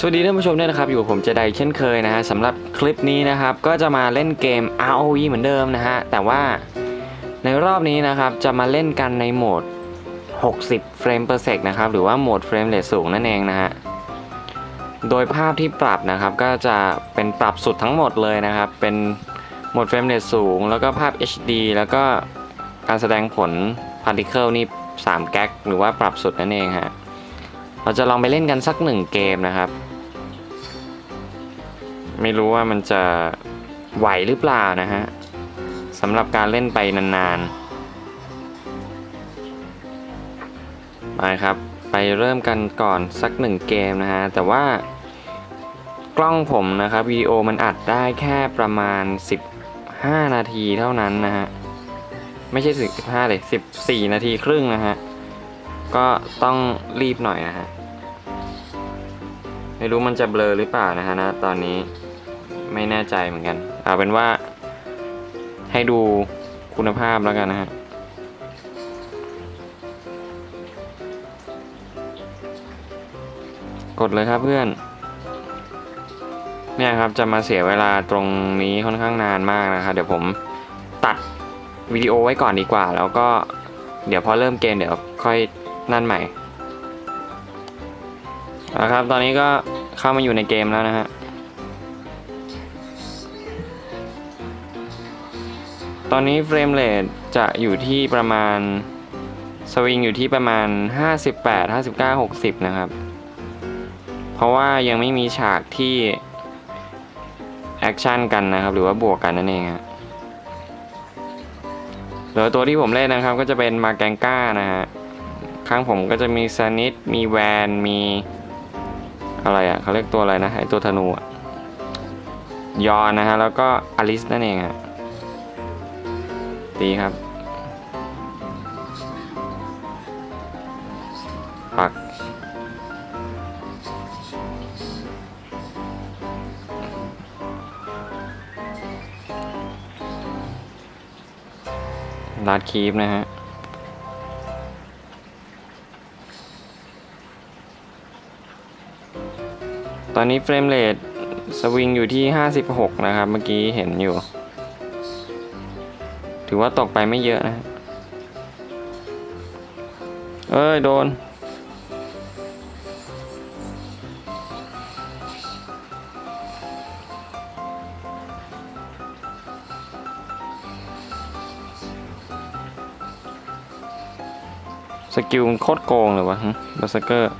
สวัสดีท่านผู้ชมด้วยนะครับ อยู่กับผมเจไดเช่นเคยนะฮะสำหรับคลิปนี้นะครับ ก็จะมาเล่นเกม ROV เหมือนเดิมนะฮะ แต่ว่าในรอบนี้นะครับ จะมาเล่นกันในโหมด 60 เฟรม per sec นะครับ หรือว่าโหมดเฟรมเรทสูงนั่นเองนะฮะ โดยภาพที่ปรับนะครับ ก็จะเป็นปรับสุดทั้งหมดเลยนะครับ เป็นโหมดเฟรมเรทสูง แล้วก็ภาพ HD แล้วก็การแสดงผล Particle นี่3แก๊กหรือว่าปรับสุดนั่นเองฮะ เราจะลองไปเล่นกันสักหนึ่งเกมนะครับ ไม่รู้ว่ามันจะไหวหรือเปล่านะฮะสำหรับการเล่นไปนานๆไปครับ ไปเริ่มกันก่อนสักหนึ่งเกมนะฮะ แต่ว่ากล้องผมนะครับวิดีโอมันอัดได้แค่ประมาณ 15 นาทีเท่านั้นนะฮะ ไม่ใช่15เลย14 นาทีครึ่งนะฮะ ก็ต้องรีบหน่อยนะฮะ ไม่รู้มันจะเบลอหรือเปล่านะฮะนะตอนนี้ไม่แน่ใจเหมือนกัน เอาเป็นว่า ให้ดูคุณภาพแล้วกันนะฮะกดเลยครับเพื่อน เนี่ยครับจะมาเสียเวลาตรงนี้ค่อนข้างนานมากนะครับเดี๋ยวผมตัดวิดีโอไว้ก่อนดีกว่า แล้วก็เดี๋ยวพอเริ่มเกมเดี๋ยวค่อยนั่นใหม่ นะครับ ตอนนี้ก็เข้ามาอยู่ในเกมแล้วนะฮะ ตอนนี้เฟรมเรทจะอยู่ที่ประมาณ สวิงอยู่ที่ประมาณ 58 59 60 นะครับ เพราะว่ายังไม่มีฉากที่ แอคชั่นกันนะครับ หรือว่าบวกกันนั่นเองฮะเหลือตัวที่ผมเล่นนะครับ ก็จะเป็นมาแกงก้านะฮะ ข้างผมก็จะมีซานิดมีแวน มี อะไรอะเขาเรียกตัวอะไรนะไอตัวธนูอะยอนนะฮะแล้วก็อลิสนั่นเองฮะดีครับ ปัก ลาดคีฟนะฮะ ตอนนี้เฟรมเรทสวิงอยู่ที่ 56 นะครับ เมื่อกี้เห็นอยู่ ถือว่าตกไปไม่เยอะนะ เอ้ย โดน สกิลโคตรโกงเลยวะบัสเกอร์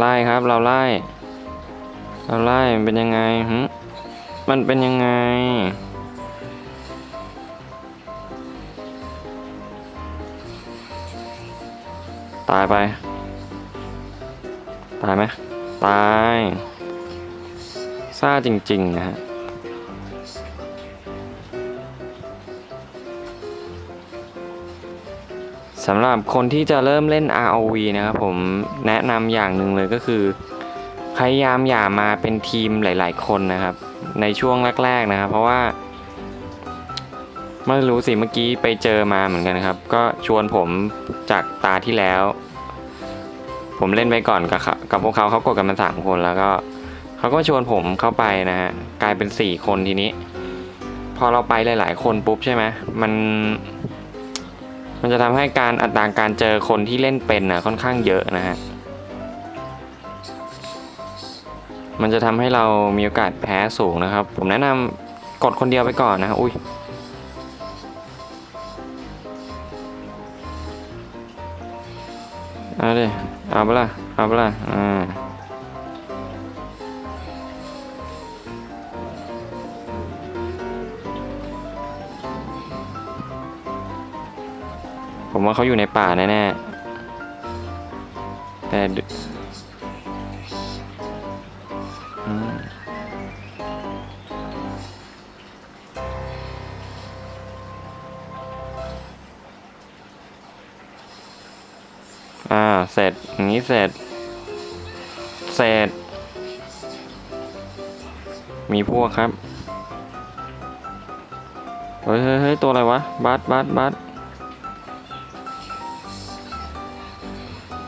ไล่ครับ เราไล่ เราไล่มันเป็นยังไงฮึมันเป็นยังไง ตายไป ตายไหมตาย ซ่าจริง ๆ นะฮะ สำหรับคนที่จะเริ่มเล่น ROV นะครับผมแนะนำอย่างหนึ่งเลยก็คือ พยายามอย่ามาเป็นทีมหลาย ๆ คนนะครับ ในช่วงแรก ๆ นะครับ เพราะว่า ไม่รู้สิเมื่อกี้ไปเจอมาเหมือนกันครับ ก็ชวนผมจากตาที่แล้ว ผมเล่นไปก่อนกับเขากับพวกเขาเขากดกันมาสามคนแล้วก็เขาก็ชวนผมเข้าไปนะฮะกลายเป็นสี่คนทีนี้ พอเราไปหลาย ๆ คนปุ๊บใช่ไหมมัน มันจะทำให้การอัตราการเจอคนที่เล่นเป็นนะค่อนข้างเยอะนะฮะ มันจะทำให้เรามีโอกาสแพ้สูงนะครับ ผมแนะนำกดคนเดียวไปก่อนนะอุ้ยเอาเดิเอาเปล่าเอาเปล่าอ่า ผมว่าเขาอยู่ในป่าแน่ๆ แต่ดูอืมมอ่า เสร็จอย่างนี้เสร็จ เสร็จ มีพวกครับ เฮ้ยเฮ้ยเฮ้ยตัวอะไรวะ บัสบัสบัส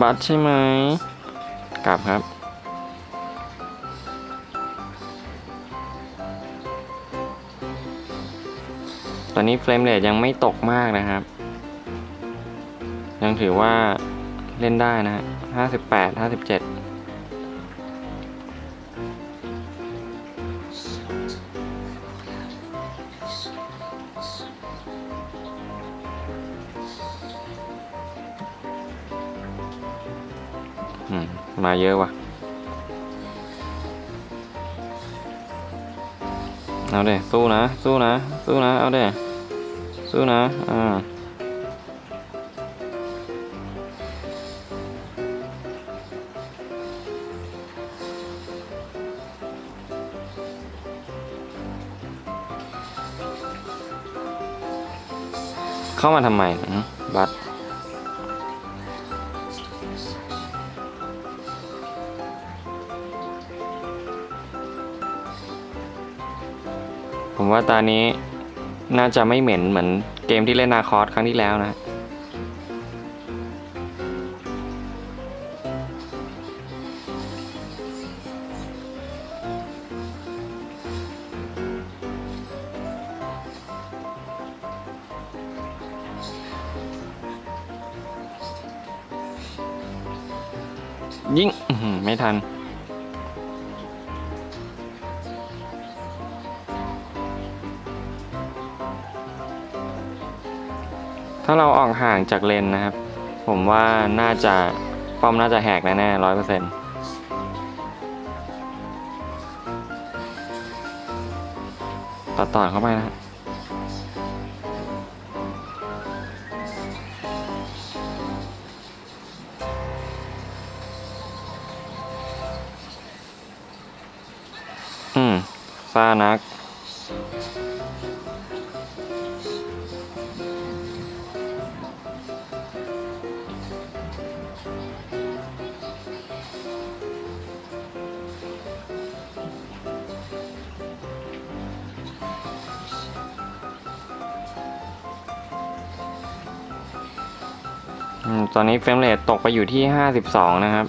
บัสใช่ไหมกลับครับ ตอนนี้เฟรมเรทยังไม่ตกมากนะครับ ยังถือว่าเล่นได้นะห้าสิบแปดห้าสิบเจ็ด มาเยอะว่ะ เอาเด้สู้นะ สู้นะ สู้นะ เอาเด้สู้นะ อ่าเข้ามาทำไมอืมบัตร ผมว่าตานี้น่าจะไม่เหม็นเหมือนเกมที่เล่นนาคอสครั้งที่แล้วนะ ยิงไม่ทัน ถ้าเราออกห่างจากเลนนะครับ ผมว่าน่าจะป้อมน่าจะแหกแน่ๆร้อยเปอร์เซ็นต์ตัดต่อเข้าไปนะฮะอืมซานัก อืมตอนนี้เฟรมเรทตกไปอยู่ที่ 52 นะครับ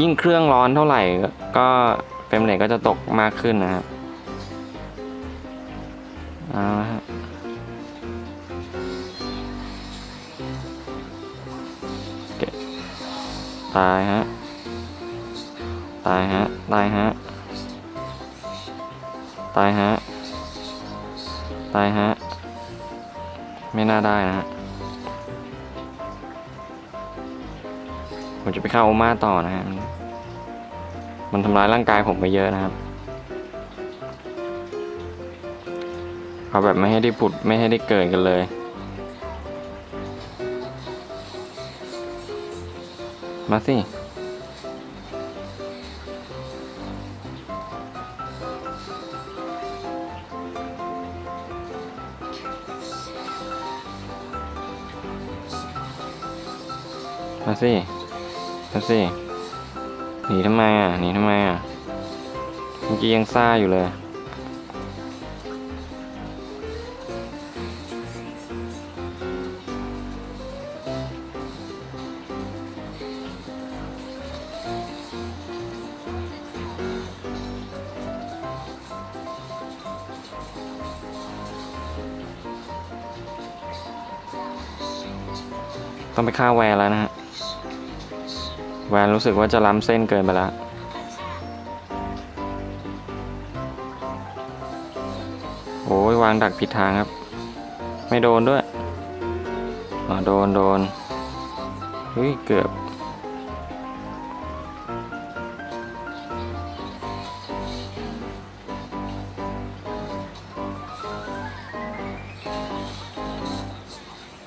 ยิ่งเครื่องร้อนเท่าไหร่ก็เฟรมเรทก็จะตกมากขึ้นนะครับเอาละฮะเก็บตายฮะ ตายฮะ ตายฮะ ตายฮะ ตายฮะ ไม่น่าได้นะฮะผมจะไปเข้าโอมาต่อนะฮะมันทำร้ายร่างกายผมไปเยอะนะครับเอาแบบไม่ให้ได้ผุดไม่ให้ได้เกิดกันเลย มาสิ มาสิ มาสิ หนีทำไมอะ หนีทำไมอะ เมื่อกี้ยังซ่าอยู่เลย ต้องไปฆ่าแวร์แล้วนะฮะ แวนรู้สึกว่าจะล้ำเส้นเกินไปแล้วโอ้ยวางดักผิดทางครับ ไม่โดนด้วยอ๋อโดนโดนเฮ้ยเกือบ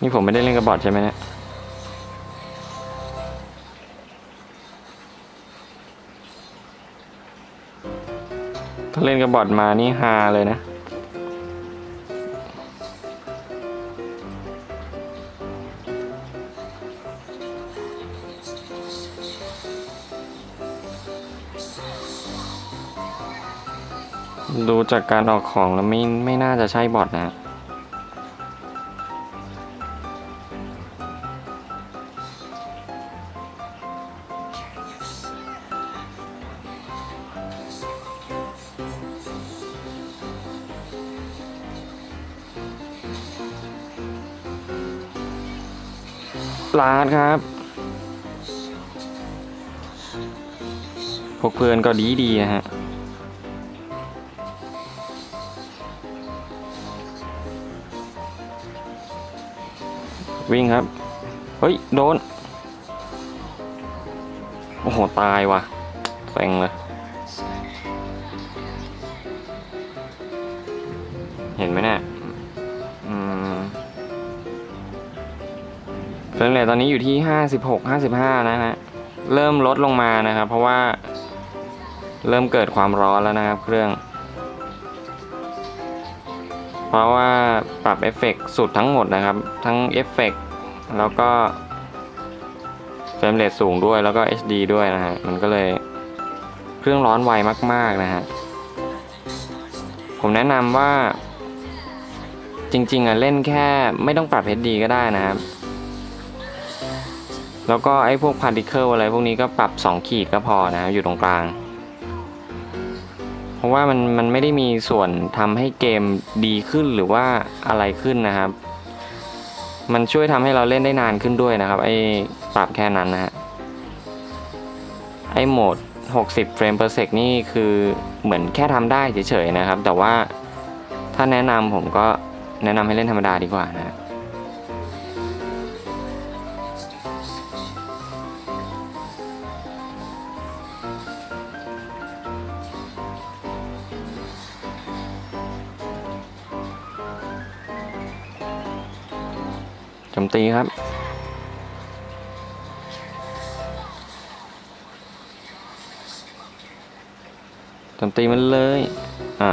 นี่ผมไม่ได้เล่นกับบอทใช่ไหมเนี่ย เล่นกระบอดมานี่ฮาเลยนะ ดูจากการออกของแล้วไม่ไม่น่าจะใช่บอดนะ ลาดครับ พวกเพื่อนก็ดีดีนะฮะ วิ่งครับ เฮ้ย โดน โอ้โห ตายว่ะเซ็งเลย เห็นไหมเนี่ย เฟรมเรทตอนนี้อยู่ที่ 56 55 นะฮะ เริ่มลดลงมานะครับ เพราะว่าเริ่มเกิดความร้อนแล้วนะครับ เครื่อง เพราะว่าปรับเอฟเฟกต์สุดทั้งหมดนะครับ ทั้งเอฟเฟกต์แล้วก็เฟรมเรทสูงด้วยแล้วก็ HD ด้วยนะฮะ มันก็เลยเครื่องร้อนไวมาก ๆ นะฮะ ผมแนะนำว่าจริง ๆอะเล่นแค่ไม่ต้องปรับ HD ก็ได้นะครับ แล้วก็ไอ้พวกพาร์ติเคิลอะไรพวกนี้ก็ปรับ 2 ขีดก็พอนะครับอยู่ตรงกลาง เพราะว่ามันมันไม่ได้มีส่วนทำให้เกมดีขึ้นหรือว่าอะไรขึ้นนะครับ มันช่วยทำให้เราเล่นได้นานขึ้นด้วยนะครับ ไอ้ปรับแค่นั้นนะฮะไอ้โหมด 60 เฟรม per sec นี่คือเหมือนแค่ทำได้เฉยๆนะครับ แต่ว่าถ้าแนะนำผมก็แนะนำให้เล่นธรรมดาดีกว่านะ จมตีครับ จมตีมันเลย อ่า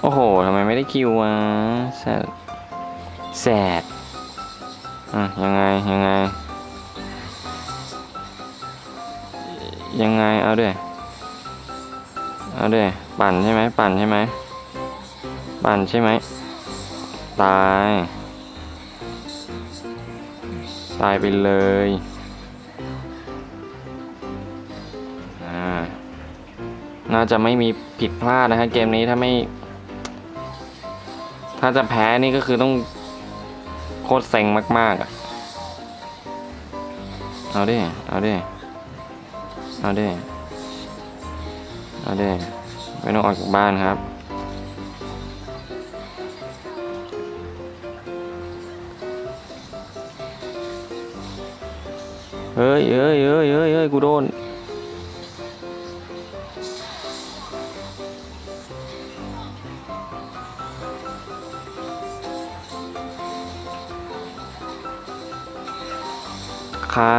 โอ้โห ทำไมไม่ได้คิวอะแสดแสด อะยังไงยังไง ยังไงเอาด้วยเอาด้วยปั่นใช่ไหมปั่นใช่ไหมปั่นใช่ไหมตาย ตายไปเลยน่าจะไม่มีผิดพลาดนะฮะเกมนี้ถ้าไม่ ถ้าจะแพ้นี่ก็คือต้อง โคตรเซ็งมากๆอะ เอาดิ เอาดิ เอาดิ เอาดิ ไม่ต้องออกจากบ้านครับเฮ้ยเฮ้ยเฮ้ยเฮ้ยเฮ้ยกูโดน ค่ะ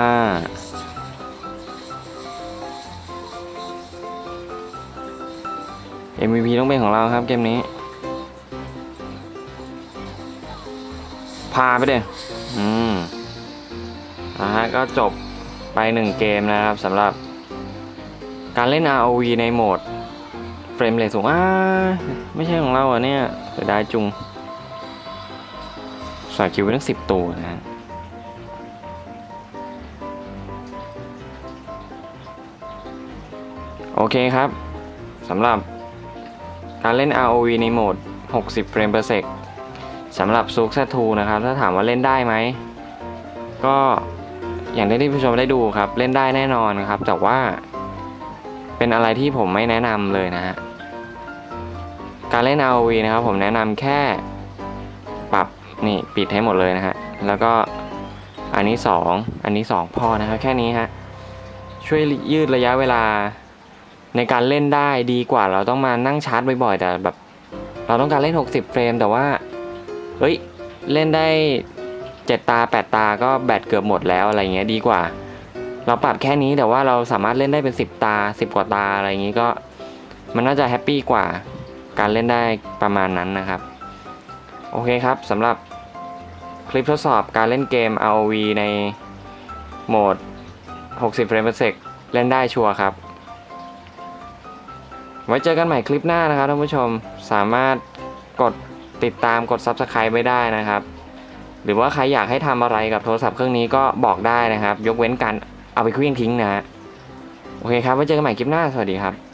MVP ต้องเป็นของเราครับเกมนี้ พาไปเด้อืมนะฮะก็จบไปหนึ่งเกมนะครับสำหรับ การเล่น ROV ในโหมด เฟรมเรทสูง อ้า ไม่ใช่ของเราอะเนี่ยเสียดายจุงใส่คิวไปตั้งสิบตัวนะฮะ โอเคครับสำหรับการเล่น ROV ในโหมด 60 เฟรม per sec สำหรับ s u k 2นะครับ ถ้าถามว่าเล่นได้ไหม ก็อย่างที่ผู้ชมได้ดูครับ เล่นได้แน่นอนครับ แต่ว่าเป็นอะไรที่ผมไม่แนะนำเลยนะฮะ การเล่น ROV นะครับ ผมแนะนำแค่ปรับนี่ปิดให้หมดเลยนะฮะ แล้วก็อันนี้ 2 อันนี้ 2 พอนะครับ แค่นี้ฮะ ช่วยยืดระยะเวลา ในการเล่นได้ดีกว่าเราต้องมานั่งชาร์จบ่อยๆแต่แบบ เราต้องการเล่น 60 เฟรม แต่ว่าเฮ้ยเล่นได้ 7 ตา 8 ตาก็แบตเกือบหมดแล้วอะไรเงี้ยดีกว่า เราปรับแค่นี้แต่ว่าเราสามารถเล่นได้เป็น 10 ตา 10 กว่าตาอะไรอย่างงี้ก็มันน่าจะแฮปปี้กว่า การเล่นได้ประมาณนั้นนะครับ โอเคครับสำหรับคลิปทดสอบการเล่นเกม ROV ในโหมด 60 เฟรม per sec เล่นได้ชัวร์ครับ ไว้เจอกันใหม่คลิปหน้านะครับท่านผู้ชมสามารถกดติดตามกด Subscribe ไม่ได้นะครับ หรือว่าใครอยากให้ทำอะไรกับโทรศัพท์เครื่องนี้ก็บอกได้นะครับ ยกเว้นการเอาไปเคลื่องทิ้งนะโอเคครับไว้เจอกันใหม่คลิปหน้าสวัสดีครับ